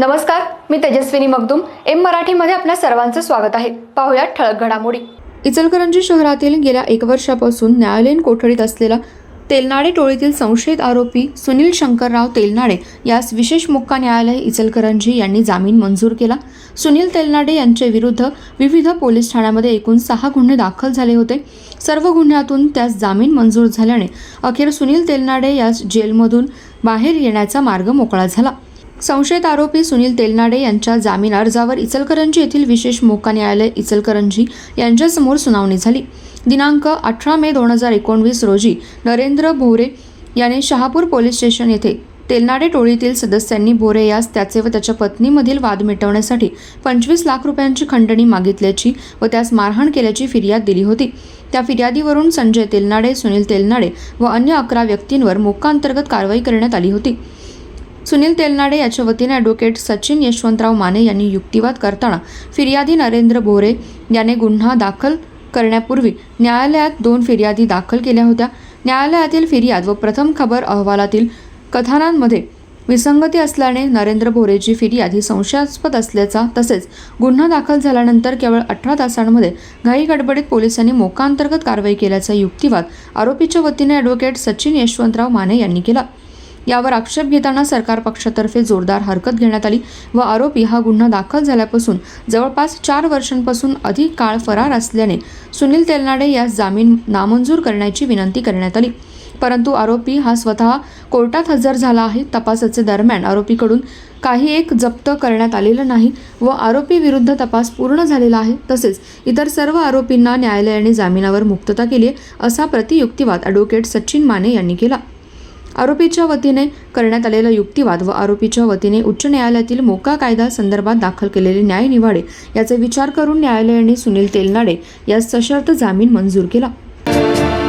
नमस्कार मी तेजस्विनी मगदूम. एम मराठीमध्ये आपल्या सर्वांचं स्वागत आहे. पाहुयात ठळक घडामोडी. इचलकरंजी शहरातील गेल्या एक वर्षापासून न्यायालयीन कोठडीत असलेला तेलनाडे टोळीतील संशयित आरोपी सुनील शंकरराव तेलनाडे यास विशेष मुक्का न्यायालय इचलकरंजी यांनी जामीन मंजूर केला. सुनील तेलनाडे यांच्याविरुद्ध विविध पोलीस ठाण्यामध्ये एकूण सहा गुन्हे दाखल झाले होते. सर्व गुन्ह्यातून त्यास जामीन मंजूर झाल्याने अखेर सुनील तेलनाडे यास जेलमधून बाहेर येण्याचा मार्ग मोकळा झाला. संशयित आरोपी सुनील तेलनाडे यांच्या जामीन अर्जावर इचलकरंजी येथील विशेष मोका न्यायालय इचलकरंजी यांच्यासमोर सुनावणी झाली. दिनांक अठरा मे दोन हजार एकोणवीस रोजी नरेंद्र भोरे याने शहापूर पोलीस स्टेशन येथे तेलनाडे टोळीतील सदस्यांनी भोरे यास त्याचे व त्याच्या पत्नीमधील वाद मिटवण्यासाठी पंचवीस लाख रुपयांची खंडणी मागितल्याची व त्यास मारहाण केल्याची फिर्याद दिली होती. त्या फिर्यादीवरून संजय तेलनाडे सुनील तेलनाडे व अन्य अकरा व्यक्तींवर मोक्का अंतर्गत कारवाई करण्यात आली होती. सुनील तेलनाडे याच्या वतीने ॲडव्होकेट सचिन यशवंतराव माने यांनी युक्तिवाद करताना फिर्यादी नरेंद्र भोरे याने गुन्हा दाखल करण्यापूर्वी न्यायालयात दोन फिर्यादी दाखल केल्या होत्या. न्यायालयातील फिर्याद व प्रथम खबर अहवालातील कथनांमध्ये विसंगती असल्याने नरेंद्र भोरेची फिर्याद ही संशयास्पद असल्याचा तसेच गुन्हा दाखल झाल्यानंतर केवळ अठरा तासांमध्ये घाई गडबडीत पोलिसांनी मोकांतर्गत कारवाई केल्याचा युक्तिवाद आरोपीच्या वतीने ॲडव्होकेट सचिन यशवंतराव माने यांनी केला. यावर आक्षेप घेताना सरकार पक्षातर्फे जोरदार हरकत घेण्यात आली व आरोपी हा गुन्हा दाखल झाल्यापासून जवळपास चार वर्षांपासून अधिक काळ फरार असल्याने सुनील तेलनाडे यास जामीन नामंजूर करण्याची विनंती करण्यात आली. परंतु आरोपी हा स्वतः कोर्टात हजर झाला आहे. तपासाचे दरम्यान आरोपीकडून काही एक जप्त करण्यात आलेलं नाही व आरोपी विरुद्ध तपास पूर्ण झालेला आहे. तसेच इतर सर्व आरोपींना न्यायालयाने जामिनावर मुक्तता केली असा प्रतियुक्तिवाद ॲडव्होकेट सचिन माने यांनी केला. आरोपीच्या वतीने करण्यात आलेला युक्तिवाद व आरोपीच्या वतीने उच्च न्यायालयातील मोका कायदा संदर्भात दाखल केलेले न्याय निवाडे याचा विचार करून न्यायालयाने सुनील तेलनाडे यास सशर्त जामीन मंजूर केला.